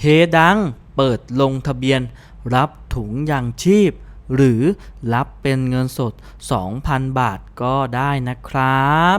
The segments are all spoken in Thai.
เฮดัง เปิดลงทะเบียน รับถุงยางชีพ หรือรับเป็นเงินสด 2,000 บาทก็ได้นะครับ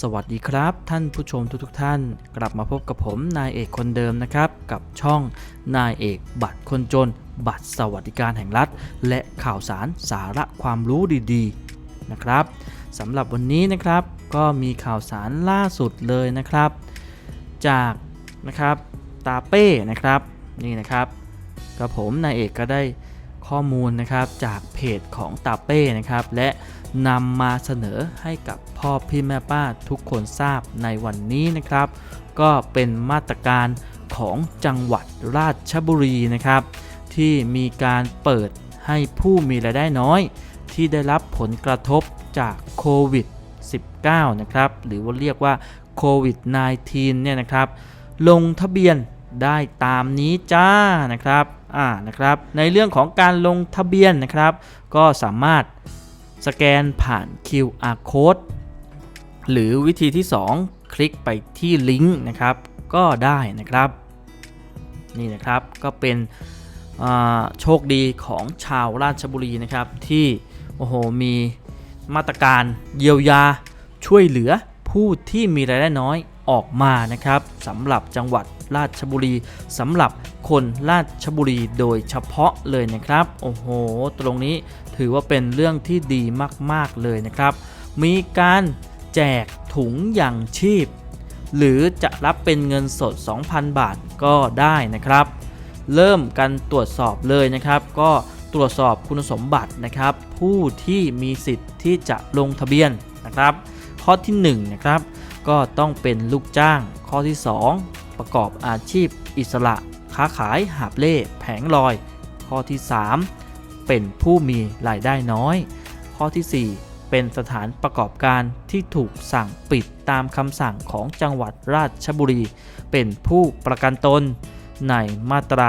สวัสดีครับ ท่านผู้ชมทุกๆท่าน กลับมาพบกับผมนายเอกคนเดิมนะครับ กับช่องนายเอกบัตรคนจน บัตรสวัสดิการแห่งรัฐ และข่าวสารสาระความรู้ดีๆนะครับสำหรับวันนี้นะครับก็มีข่าวสารล่าสุดเลยนะครับ จากนะครับตาเป้นะครับนี่นะครับกระผมนายเอกก็ได้ข้อมูลนะครับจากเพจของตาเป้นะครับและ นำมาเสนอให้กับพ่อพี่แม่ป้าทุกคนทราบในวันนี้นะครับ ก็เป็นมาตรการของจังหวัดราชบุรีนะครับ ที่มีการเปิดให้ผู้มีรายได้น้อย ที่ได้รับผลกระทบจากโควิด 19 นะครับหรือว่าเรียกว่าโควิด -19 เนี่ยนะครับ ลงทะเบียนได้ตามนี้จ้านะครับอ่านะครับ ในเรื่องของการลงทะเบียนนะครับ ก็สามารถ สแกนผ่าน QR code หรือวิธีที่ 2 คลิกไปที่ลิงก์นะครับ ก็ได้นะครับ นี่นะครับก็เป็นโชคดีของชาวราชบุรีนะครับ ที่โอ้โหมีมาตรการเยียวยาช่วยเหลือผู้ที่มีรายได้น้อยออกมานะครับสำหรับจังหวัด ราชบุรีสำหรับคนราชบุรีโดยเฉพาะเลยนะครับ โอ้โห ตรงนี้ถือว่าเป็นเรื่องที่ดีมากๆเลยนะครับ มีการแจกถุงอย่างชีพ หรือจะรับเป็นเงินสด 2,000 บาทก็ได้นะครับ เริ่มกันตรวจสอบเลยนะครับ ก็ตรวจสอบคุณสมบัตินะครับ ผู้ที่มีสิทธิ์ที่จะลงทะเบียนนะครับ ข้อที่1นะครับก็ต้องเป็นลูกจ้าง ข้อที่ 2 ประกอบอาชีพอิสระ ค้าขายหาบเล่แผงลอย ข้อที่ 3 เป็นผู้มีรายได้น้อย ข้อที่ 4 เป็นสถานประกอบการที่ถูกสั่งปิดตามคำสั่งของจังหวัดราชบุรี เป็นผู้ประกันตนในมาตรา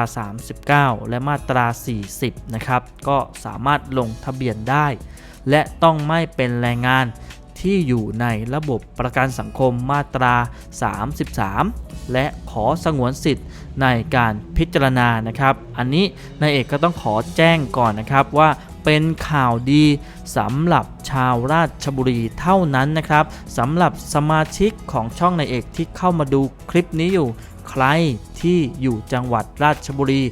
39 และมาตรา 40 นะครับ ก็สามารถลงทะเบียนได้ และต้องไม่เป็นแรงงาน ที่อยู่ในระบบประกันสังคมมาตรา 33 และขอสงวนสิทธิ์ในการพิจารณานะครับ อันนี้นายเอกก็ต้องขอแจ้งก่อนนะครับว่าเป็นข่าวดีสำหรับชาวราชบุรีเท่านั้นนะครับสำหรับสมาชิกของช่องนายเอกที่เข้ามาดูคลิปนี้อยู่ ใครที่อยู่จังหวัดราชบุรี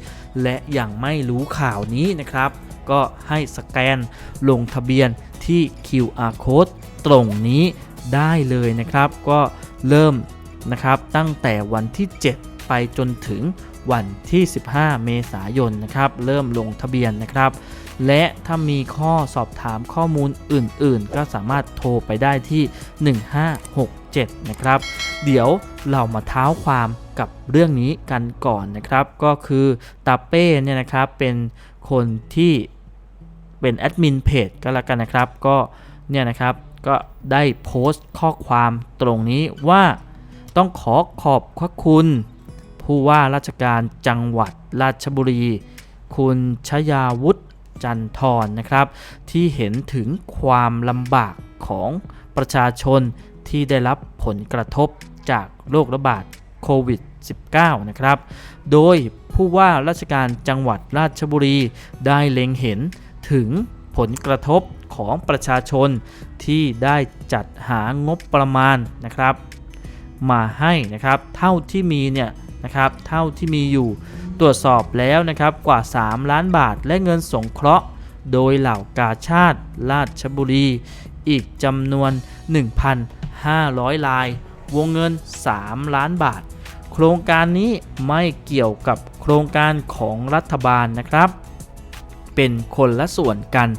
และยังไม่รู้ข่าวนี้นะครับ ก็ให้สแกนลงทะเบียน ที่ QR code ตรงนี้ได้เลยนะครับ ก็เริ่มนะครับตั้งแต่วันที่ 7 ไปจนถึงวันที่ 15 เมษายนนะครับ เริ่มลงทะเบียนนะครับ และถ้ามีข้อสอบถามข้อมูลอื่น ๆ ก็สามารถโทรไปได้ที่ 1567 นะครับ เดี๋ยวเรามาเท้าความกับเรื่องนี้กันก่อนนะครับ ก็คือตาเป้เนี่ยนะครับเป็นคนที่ เป็นแอดมินเพจก็แล้วกันนะครับ ก็เนี่ยนะครับก็ได้โพสต์ข้อความตรงนี้ว่าต้องขอขอบพระคุณ ผู้ว่าราชการจังหวัดราชบุรี คุณชยาวุฒิจันทร์นะครับ ที่เห็นถึงความลำบากของประชาชนที่ได้รับผลกระทบจากโรคระบาดโควิด -19 นะครับ โดยผู้ว่าราชการจังหวัดราชบุรีได้เล็งเห็น ถึงผลกระทบของประชาชนที่ได้จัดหางบประมาณนะครับ มาให้นะครับเท่าที่มีเนี่ยนะครับเท่าที่มีอยู่ตรวจสอบแล้วนะครับกว่า 3 ล้านบาทและเงินสงเคราะห์ โดยเหล่ากาชาติราชบุรี อีกจำนวน 1,500 ลาย วงเงิน 3 ล้านบาท โครงการนี้ไม่เกี่ยวกับโครงการของรัฐบาลนะครับ เป็นคนละส่วนกัน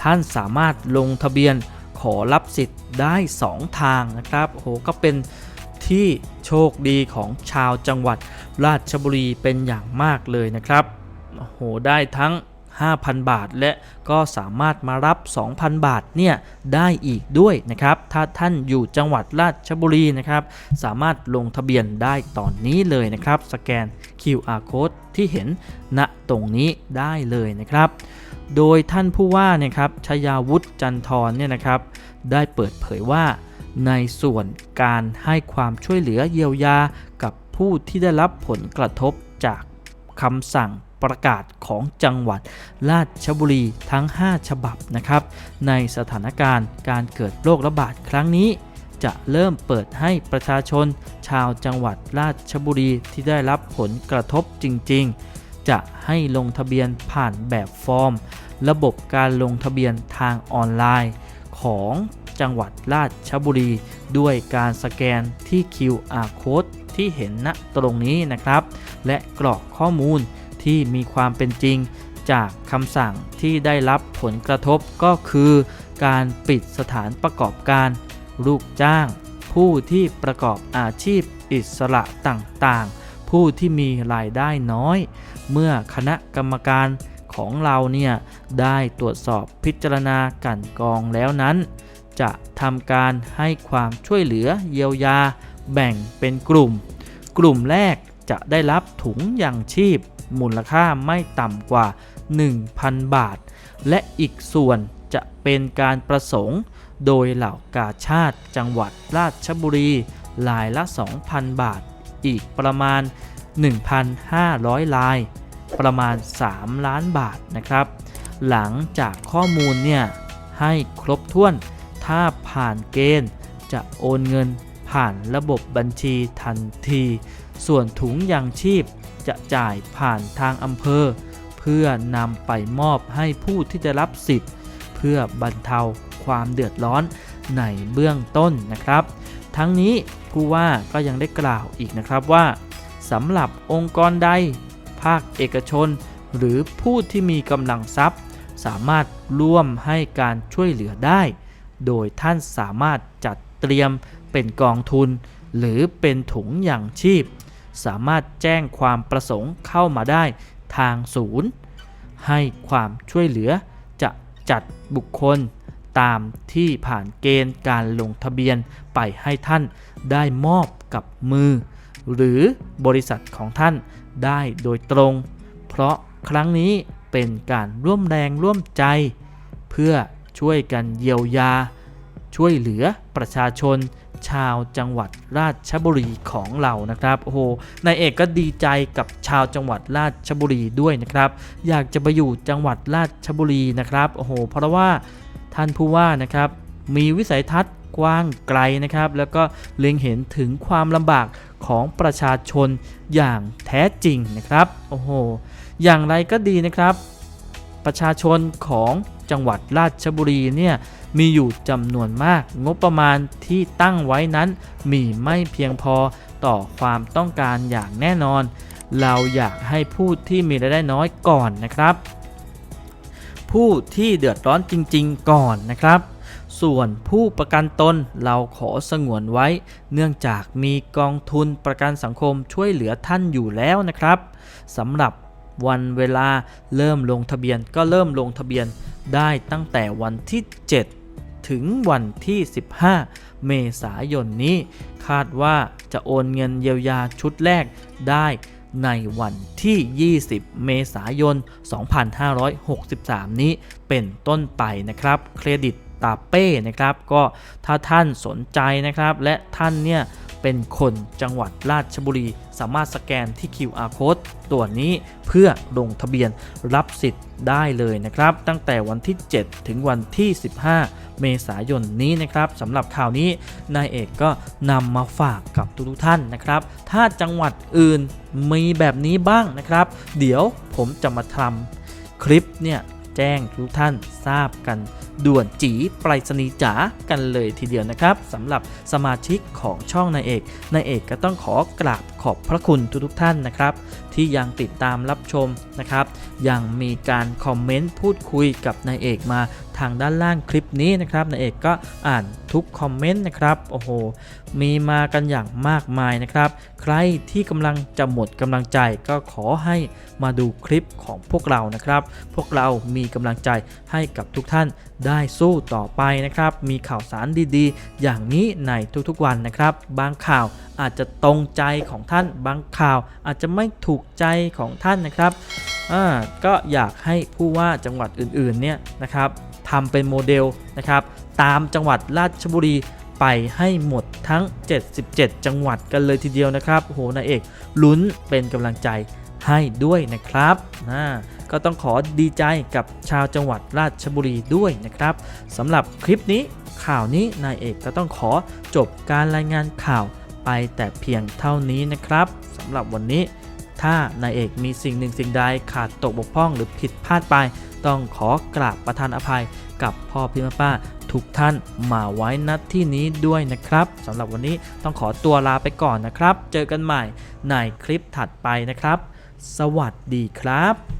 ท่านสามารถลงทะเบียนขอรับสิทธิ์ได้ 2 ทางนะครับโหก็เป็นที่โชคดีของชาวจังหวัดราชบุรีเป็นอย่างมากเลยนะครับโหได้ทั้ง 5,000 บาท และก็สามารถมารับ 2,000 บาทเนี่ยได้อีกด้วยนะครับ ถ้าท่านอยู่จังหวัดราชบุรีนะครับ สามารถลงทะเบียนได้ตอนนี้เลยนะครับ สแกน QR code ที่เห็นณตรงนี้ได้เลยนะครับ โดยท่านผู้ว่าเนะครับชยาวุฒิจันทร์เนี่ยนะครับ ได้เปิดเผยว่าในส่วนการให้ความช่วยเหลือเยียวยากับผู้ที่ได้รับผลกระทบจากคำสั่ง ประกาศของจังหวัดราชบุรีทั้ง 5 ฉบับนะครับ ในสถานการณ์การเกิดโรคระบาดครั้งนี้ จะเริ่มเปิดให้ประชาชน ชาวจังหวัดราชบุรีที่ได้รับผลกระทบจริง ๆ จะให้ลงทะเบียนผ่านแบบฟอร์ม ระบบการลงทะเบียนทางออนไลน์ของจังหวัดราชบุรี ด้วยการสแกนที่ QR code ที่เห็นณตรงนี้นะครับ และกรอกข้อมูล ที่มีความเป็นจริง จากคำสั่งที่ได้รับผลกระทบก็คือ การปิดสถานประกอบการ ลูกจ้าง ผู้ที่ประกอบอาชีพอิสระต่างๆ ผู้ที่มีรายได้น้อย เมื่อคณะกรรมการของเราเนี่ยได้ตรวจสอบพิจารณากันกองแล้วนั้น จะทำการให้ความช่วยเหลือเยียวยา แบ่งเป็นกลุ่ม กลุ่มแรก จะได้รับถุงยางชีพ มูลค่าไม่ต่ำกว่า 1,000 บาท และอีกส่วนจะเป็นการประสงค์ โดยเหล่ากาชาติจังหวัดราชบุรีรายละ 2,000 บาท อีกประมาณ 1,500 ลาย ประมาณ 3 ล้านบาทนะครับ หลังจากข้อมูลเนี่ยให้ครบถ้วน ถ้าผ่านเกณฑ์จะโอนเงินผ่านระบบบัญชีทันที ส่วนถุงยางชีพจะจ่ายผ่านทางอำเภอ เพื่อนำไปมอบให้ผู้ที่จะรับสิทธิ์ เพื่อบรรเทาความเดือดร้อนในเบื้องต้นนะครับ ทั้งนี้ผู้ว่าก็ยังได้กล่าวอีกนะครับว่าสำหรับองค์กรใด ภาคเอกชน หรือผู้ที่มีกำลังทรัพย์ สามารถร่วมให้การช่วยเหลือได้ โดยท่านสามารถจัดเตรียมเป็นกองทุน หรือเป็นถุงอย่างชีพ สามารถแจ้งความประสงค์เข้ามาได้ทางศูนย์ ให้ความช่วยเหลือจะจัดบุคคลตามที่ผ่านเกณฑ์การลงทะเบียนไปให้ท่านได้มอบกับมือ หรือบริษัทของท่านได้โดยตรง เพราะครั้งนี้เป็นการร่วมแรงร่วมใจ เพื่อช่วยกันเยียวยา ช่วยเหลือประชาชน ชาวจังหวัดราชบุรีของเรานะครับโอ้โหนายเอกก็ดีใจกับชาวจังหวัดราชบุรีด้วยนะครับ อยากจะไปอยู่จังหวัดราชบุรีนะครับโอ้โหเพราะว่าท่านผู้ว่านะครับมีวิสัยทัศน์กว้างไกลนะครับ แล้วก็เล็งเห็นถึงความลำบากของประชาชนอย่างแท้จริงนะครับโอ้โหอย่างไรก็ดีนะครับ ประชาชนของ จังหวัดราชบุรีเนี่ยมีอยู่จำนวนมาก งบประมาณที่ตั้งไว้นั้น มีไม่เพียงพอต่อความต้องการอย่างแน่นอน เราอยากให้ผู้ที่มีรายได้น้อยก่อนนะครับ ผู้ที่เดือดร้อนจริง ๆ ก่อนนะครับส่วนผู้ประกันตนเราขอสงวนไว้ เนื่องจากมีกองทุนประกันสังคมช่วยเหลือท่านอยู่แล้วนะครับสำหรับวันเวลาเริ่มลงทะเบียนก็เริ่มลงทะเบียน ได้ตั้งแต่วันที่ 7 ถึงวันที่ 15 เมษายนนี้ คาดว่าจะโอนเงินเยียวยาชุดแรกได้ในวันที่ 20 เมษายน 2563 นี้เป็นต้นไปนะครับ เครดิตตาเป้นะครับ ก็ถ้าท่านสนใจนะครับ และท่านเนี่ย เป็นคนจังหวัดราชบุรี สามารถสแกนที่ QR code ตัวนี้เพื่อลงทะเบียนรับสิทธิ์ได้เลยนะครับ ตั้งแต่วันที่ 7 ถึงวันที่ 15 เมษายนนี้นะครับสำหรับข่าวนี้นายเอกก็นำมาฝากกับทุกท่านนะครับ ถ้าจังหวัดอื่นมีแบบนี้บ้างนะครับ เดี๋ยวผมจะมาทำคลิปเนี่ย แจ้งทุกท่านทราบกัน ด่วนจีไปรษณีย์จ๋ากันเลยทีเดียวนะครับสำหรับสมาชิกของช่องนายเอกนายเอกก็ต้องขอกราบ ขอบพระคุณทุกๆท่านนะครับ ที่ยังติดตามรับชมนะครับ ยังมีการคอมเมนต์พูดคุยกับนายเอกมาทางด้านล่างคลิปนี้นะครับนายเอกก็อ่านทุกคอมเมนต์นะครับโอ้โหมีมากันอย่างมากมายนะครับ ใครที่กำลังจะหมดกำลังใจก็ขอให้มาดูคลิปของพวกเรานะครับ พวกเรามีกำลังใจให้กับทุกท่านได้สู้ต่อไปนะครับ มีข่าวสารดีๆ อย่างนี้ในทุกๆวันนะครับ บางข่าวอาจจะตรงใจของท่านบางข่าว อาจจะไม่ถูกใจของท่านนะครับอ่าก็อยากให้ผู้ว่าจังหวัดอื่นๆเนี่ยนะครับทำเป็นโมเดลนะครับตามจังหวัดราชบุรีไปให้หมดทั้ง 77 จังหวัดกันเลยทีเดียวนะครับโอ้โหนายเอกลุ้นเป็นกำลังใจให้ด้วยนะครับนะก็ต้องขอดีใจกับชาวจังหวัดราชบุรีด้วยนะครับสำหรับคลิปนี้ข่าวนี้นายเอกก็ต้องขอจบการรายงานข่าว ไปแต่เพียงเท่านี้นะครับสำหรับวันนี้ ถ้านายเอกมีสิ่งหนึ่งสิ่งใดขาดตกบกพร่องหรือผิดพลาดไป ต้องขอกราบประทานอภัยกับพ่อพี่แม่ป้าทุกท่านมาไว้นัดที่นี้ด้วยนะครับสำหรับวันนี้ต้องขอตัวลาไปก่อนนะครับ เจอกันใหม่ในคลิปถัดไปนะครับ สวัสดีครับ